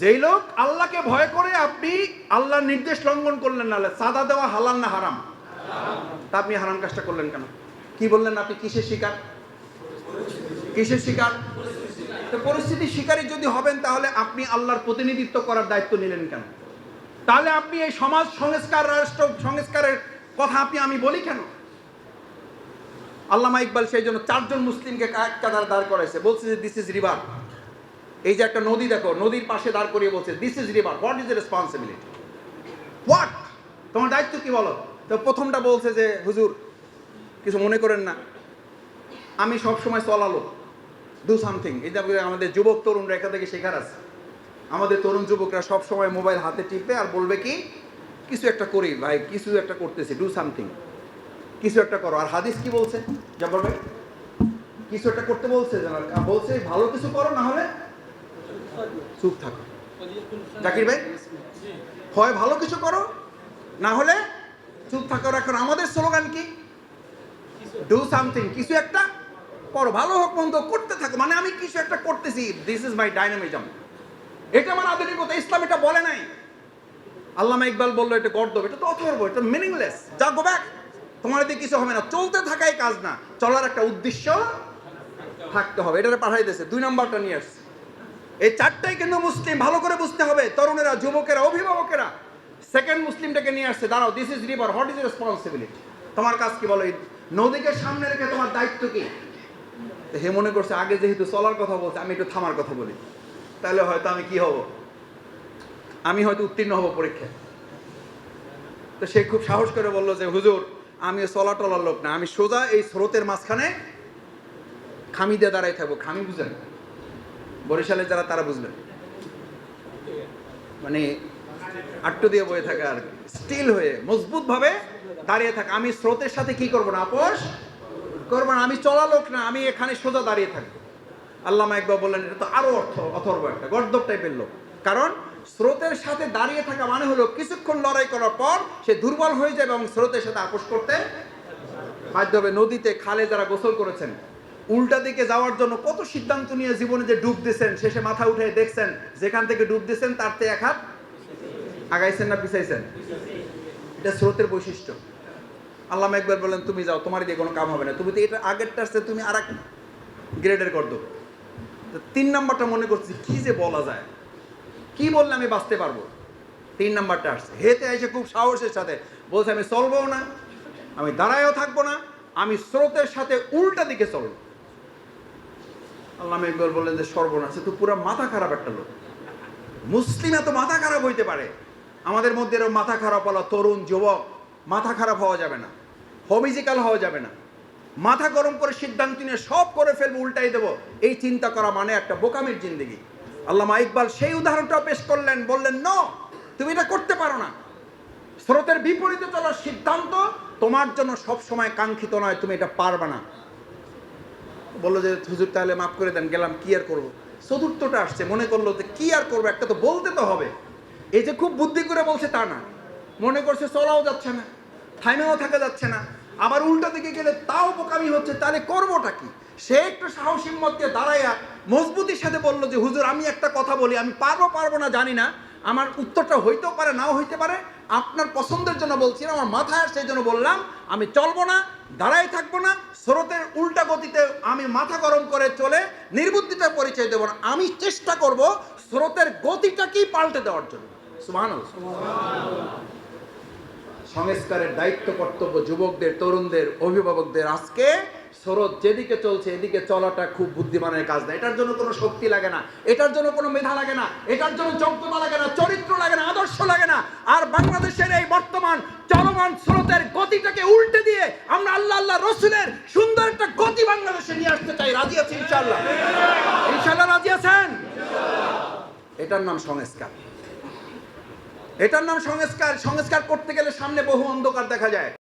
যেই লোক আল্লাহকে ভয় করে, আপনি আল্লাহর নির্দেশ লঙ্ঘন করলেন না সাদা দেওয়া হালাল না হারাম? তা আপনি হারাম কাজটা করলেন কেন? কি বললেন আপনি? কিসের শিকার? কিসের শিকার? তো পরিস্থিতির শিকারী যদি হবেন, তাহলে আপনি আল্লাহর প্রতিনিধিত্ব করার দায়িত্ব নিলেন কেন? তাহলে আপনি এই সমাজ সংস্কার, রাষ্ট্র সংস্কারের কথা আপনি, আমি বলি কেন? আল্লামা ইকবাল সেই জন্য চারজন মুসলিমকে এক কাতার দাঁড় করাইছে। বলছে যে দিস ইজ রিভার এই যে একটা নদী দেখো, নদীর পাশে দাঁড় করিয়ে বলছে this is river what is responsibility what তোমার দায়িত্ব কি বলো? তো প্রথমটা বলছে যে, হুজুর, কিছু মনে করেন না। আমি সব সময় চলালো ডু সামথিং এটা আমাদের যুবক তরুণরা এখান থেকে শেখার আছে। আমাদের তরুণ যুবকরা সব সময় মোবাইল হাতে টিপবে আর বলবে কি, কিছু একটা করি ভাই, কিছু একটা করতেছি ডু সামথিং কিছু একটা করো। আর হাদিস কি বলছে? যা বলবে কিছু একটা করতে বলছে বলছে, ভালো কিছু করো, না হলে চুপ থাকো। জাকির ভাই হয় ভালো কিছু করো, না হলে চুপ থাকো এখন আমাদের স্লোগান কি? ডু সামথিং কিছু একটা করো, ভালো হোক মন্দ করতে থাকো। মানে আমি কিছু একটা করতেছি দিস ইজ মাই ডাইনামিজম এটা আমার আধুনিকতা, ইসলাম এটা বলে নাই। আল্লামা ইকবাল বলল, এটা গর্দব, এটা তো অথর্ব এটা মিনিংলেস যা গো ব্যাক, তোমার দিয়ে কিছু হবে না। চলতে থাকাই কাজ না, চলার একটা উদ্দেশ্য থাকতে হবে। এটারে পাঠাই দিয়েছে, দুই নম্বরটা নিয়ে আসছে। এই চারটাই কিন্তু মুসলিম, ভালো করে বুঝতে হবে। তরুণেরা, যুবকেরা, অভিভাবকেরা। সেকেন্ড মুসলিমটাকে নিয়ে আসছে, দাঁড়াও this is river what is responsibility তোমার কাজ কি বলো নদীকে সামনে রেখে তোমার দায়িত্ব কি? হে মনে করছে, আগে যেহেতু চলার কথা বলছে, আমি একটু থামার কথা বলি। তাহলে হয়তো আমি কি হব? আমি হয়তো উত্তীর্ণ হব পরীক্ষায়। তো সে খুব সাহস করে বলল যে, হুজুর, আমি চলা টলার লোক না, আমি সোজা এই স্রোতের মাঝখানে খামি দিয়ে দাঁড়াই থাকব, খামি বুঝেন বরিশালে যারা, তারা বুঝবেন মানে আট্টু দিয়ে বয়ে থাকা আর স্টিল হয়ে মজবুত ভাবে দাঁড়িয়ে থাকা। আমি স্রোতের সাথে কি করব না, আপোষ? করব না। আমি চলা লোক না, আমি এখানে সোজা দাঁড়িয়ে থাকব। আল্লামা একবার বললেন, এটা তো আরও অর্থ, অথর্ব একটা গর্দব টাইপের লোক। কারণ স্রোতের সাথে দাঁড়িয়ে থাকা মানে হলো কিছুক্ষণ লড়াই করার পর সে দুর্বল হয়ে যাবে এবং স্রোতের সাথে আপোষ করতে বাধ্য হবে। নদীতে খালে যারা গোসল করেছেন উল্টা দিকে যাওয়ার জন্য কত সিদ্ধান্ত নিয়ে জীবনে যে ডুব দিছেন, শেষে মাথা উঠে দেখছেন, যেখান থেকে ডুব দিছেন, তার থেকে এক হাত আগাইছেন না পিছাইছেন? এটা স্রোতের বৈশিষ্ট্য। আল্লাহ একবার বলেন, তুমি যাও, তোমার দিয়ে কোনো কাম হবে না। তুমি তো এটা আগেরটা আসছে তুমি আর এক গ্রেডের করতো তো তিন নাম্বারটা মনে করছি, কি যে বলা যায়? কি বললে আমি বাঁচতে পারব? তিন নাম্বারটা আসছে। হেতে এসে খুব সাহসের সাথে বলছে, আমি চলবো না, আমি দাঁড়ায়ও থাকব না, আমি স্রোতের সাথে উল্টা দিকে চলবো। আল্লাহ একবার বললেন যে সর্বনাশ তো পুরো মাথা খারাপ একটা লোক। মুসলিম এত মাথা খারাপ হইতে পারে। আমাদের মধ্যে এরকম মাথা খারাপ হলো তরুণ, যুবক, মাথা খারাপ হওয়া যাবে না। হমিজিক্যাল হওয়া যাবে না। মাথা গরম করে সিদ্ধান্ত নিয়ে সব করে ফেলব, উল্টাই দেবো। এই চিন্তা করা মানে একটা বোকামির জিন্দগি। আল্লামা ইকবাল সেই উদাহরণটাও পেশ করলেন, বললেন, ন, তুমি এটা করতে পারো না। স্রোতের বিপরীতে চলার সিদ্ধান্ত তোমার জন্য সব সময় কাঙ্ক্ষিত নয়, তুমি এটা পারবে না। বলল যে, হুজুর, তাহলে মাফ করে দেন, গেলাম, কি আর করব? চতুর্থটা আসছে, মনে করল যে, কি আর করব? একটা তো বলতে তো হবে। এই যে খুব বুদ্ধি করে বলছে তা না। মনে করছে চলাও যাচ্ছে না, থাইমেও থাকা যাচ্ছে না। আবার উল্টো দিকে গেলে তাও বোকামি হচ্ছে, তাহলে করবোটা কি? সে একটু সাহসী মতকে দাঁড়াইয়া মজবুতির সাথে বলল যে, হুজুর, আমি একটা কথা বলি, আমি পারব পারব না, জানি না। আমার উত্তরটা হইতেও পারে, নাও হইতে পারে। আপনার পছন্দের জন্য বলছি আমার মাথায় সেই জন্য বললাম, আমি চলবো না। দাঁড়াই থাকব না, স্রোতের উল্টা গতিতে আমি মাথা গরম করে চলে নির্বুদ্ধিতার পরিচয় দেবো না। আমি চেষ্টা করব স্রোতের গতিটাকেই পাল্টে দেওয়ার জন্য। সংস্কারের দায়িত্ব কর্তব্য যুবকদের, তরুণদের, অভিভাবকদের। আজকে স্রোত যেদিকে চলছে, এদিকে চলাটা খুব বুদ্ধিমানের কাজ না। এটার জন্য কোনো শক্তি লাগে না, এটার জন্য কোনো মেধা লাগে না, এটার জন্য যোগ্যতা লাগে না, চরিত্র লাগে না, আদর্শ লাগে না। আর বাংলাদেশের এই বর্তমান আল্লাহ আল্লাহ রসুলের সুন্দর একটা গতি বাংলাদেশে নিয়ে আসতে চাই। রাজি আছে ইনশাল্লাহ ইনশাল্লাহ রাজি আছেন? এটার নাম সংস্কার। এটার নাম সংস্কার। সংস্কার করতে গেলে সামনে বহু অন্ধকার দেখা যায়।